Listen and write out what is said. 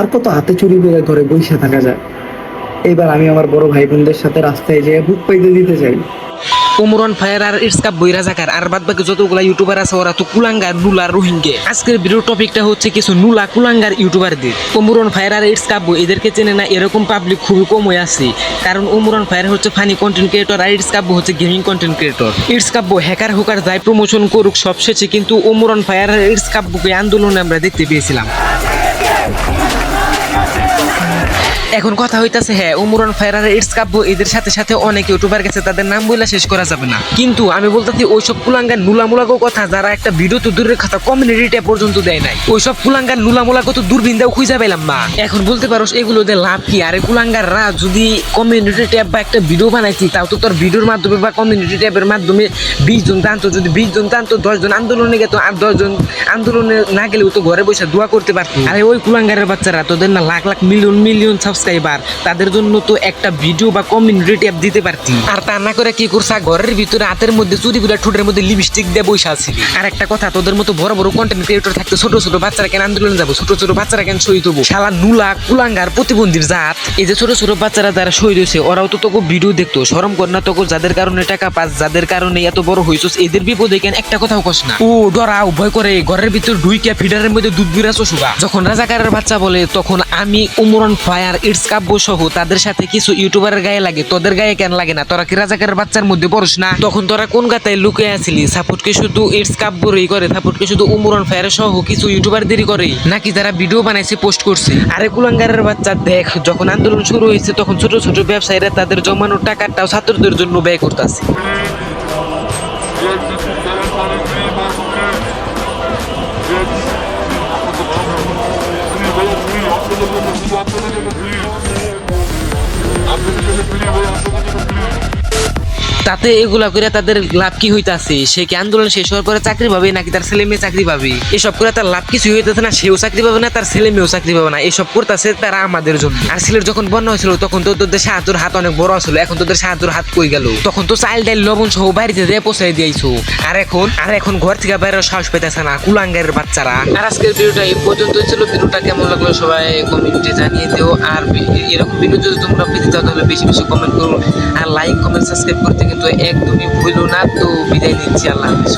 আর কত হাতে চুরি করে ঘরে বসে থাকা যায়? এইবার আমি আমার বড় ভাই বোনদের সাথে রাস্তায় যেয়ে বুক পাইতে দিতে চাই। ওমরন ফায়ার আর ইটস কাপ বইরা জাকার আর বাদ বাকি যতগুলা ইউটিউবার আছে ওরা তো কুলাঙ্গার, নুলা, রোহিঙ্গে। আজকের ভিডিও টপিকটা হচ্ছে কিছু নুলা, কুলাঙ্গার ইউটিউবারদের ওমরন ফায়ার আর ইটস কাপ বই এদেরকে চেনে না, এরকম পাবলিক খুবই কম হয়ে আছে। কারণ ওমরন ফায়ার হচ্ছে ফানি কন্টেন্ট ক্রিয়েটর আর ইটস কাপ হচ্ছে গেমিং কন্টেন্ট ক্রিয়েটর ইটস কাপ হ্যাকার হুকার যাই প্রমোশন করুক, সব শেষে কিন্তু ওমরন ফায়ার আর ইটস কাপ আন্দোলনে আমরা দেখতে পেয়েছিলাম। এখন কথা হইতাছে হ্যাঁ উমরন ফায়ার ইটস কাব্য, এদের সাথে সাথে অনেক ইউটিউবার গেছে, তাদের নাম বইলা শেষ করা যাবে না। কিন্তু আমি বলতেছি, ওইসব কুলাঙ্গার নুলামুলাগো কথা, যারা একটা ভিডিও তো দূরের কথা কমিউনিটিটা পর্যন্ত দেয় নাই। ওইসব কুলাঙ্গার নুলামুলাগো তো দূরবীনটাও খুঁজে পেলাম না। এখন বলতে পারো এগুলো দিয়ে লাভ কি? আরে কুলাঙ্গাররা যদি কমিউনিটি ট্যাব বা একটা ভিডিও বানাইছি তাও তো তোর ভিডিওর মাধ্যমে বা কমিউনিটি ট্যাবের মাধ্যমে বিশ জন জানতো, যদি বিশ জন জানতো দশ জন আন্দোলনে গেতো, আর দশ জন আন্দোলনে না গেলেও তো ঘরে বসে দোয়া করতে পারতো। আরে ওই কুলাঙ্গারের বাচ্চারা, তোদের না lakh lakh million million subscriber তাদের জন্য তো একটা ভিডিও বা কমিউনিটি ট্যাব দিতে পারতি। আর তা না করে কি করছা ঘরের ভিতরে হাতের মধ্যে চুরি গুলা ঠোঁটের মধ্যে লিপস্টিক দিয়ে বসে আসিলি আর একটা কথা তোদের মতো বড় বড় কন্টেন্ট ক্রিয়েটর থাকতে ছোট ছোট বাচ্চারা কেন আন্দোলনে যাব? ছোট ছোট বাচ্চারা কেন শহীদ হব? শালা নুলা কুলাঙ্গার প্রতিবন্ধীর জাত। এই যে ছোট ছোট বাচ্চারা যারা শহীদ হয়েছে ওরাও তো তোকে ভিডিও দেখতো। সরম কর না তোকে যাদের কারণে টাকা পাস যাদের কারণে এত বড় হয়েছিস এদের বিপদে কেন একটা কথাও কস না। ও ডরাও ভয় করে ঘরের ভিতর ঢুইকে ফিডারের মধ্যে দুধ বিরাছো সুগা যখন রাজাকারের বাচ্চা বলে তখন আমি উমরন ফায়ার ইটস কাব্য সহ তাদের সাথে কিছু ইউটিউবারের গায়ে লাগে। তোদের গায়ে কেন লাগে না? তোরা কি রাজাকারের বাচ্চার মধ্যে পড়স না? তখন তোরা কোন গাতায় লুকে আছিলি সাপোর্টকে শুধু ইটস কাব্যরই করে সাপোর্টকে শুধু উমরন ফায়ার সহ কিছু ইউটিউবার দেরি করে। নাকি যারা ভিডিও বানাইছে, পোস্ট করছে? আরে কুলাঙ্গারের বাচ্চা, দেখ, যখন আন্দোলন শুরু হয়েছে, তখন ছোট ছোট ব্যবসায়ীরা তাদের জমানো টাকাটাও ছাত্রদের জন্য ব্যয় করতেছে। I'm gonna তাতে এগুলা করে তাদের লাভ কি হইতাছে? সে কি আন্দোলন শেষ হওয়ার পরে চাকরি পাবে নাকি তার ছেলে মেয়ে চাকরি পাবে? এসব করে তার লাভ কিছু হইতেছে না, সেও চাকরি পাবে না, তার ছেলে মেয়েও চাকরি পাবে না। এসব করতেছে তারা আমাদের জন্য। আর ছেলের যখন বন্যা হয়েছিল, তখন তো তোদের সাহায্যের হাত অনেক বড় ছিল। এখন তোদের সাহায্যের হাত কই গেল? তখন তো চাল ডাইল লবণ সহ বাড়িতে দিয়ে পৌঁছাই দিয়েছ। আর এখন আর এখন ঘর থেকে বাইরে সাহস পেতেছে না, কুলাঙ্গারের বাচ্চারা। আর আজকের ভিডিওটা এই পর্যন্ত ছিল। ভিডিওটা কেমন লাগল সবাই কমেন্টে জানিয়ে দিও। আর এরকম ভিডিও যদি তোমরা পেতে চাও, তাহলে বেশি বেশি কমেন্ট করো। আর লাইক সাবস্ক্রাইব করতে কিন্তু একদমই ভুলো না তো বিদায় নিচ্ছি আল্লাহ হাফিজ।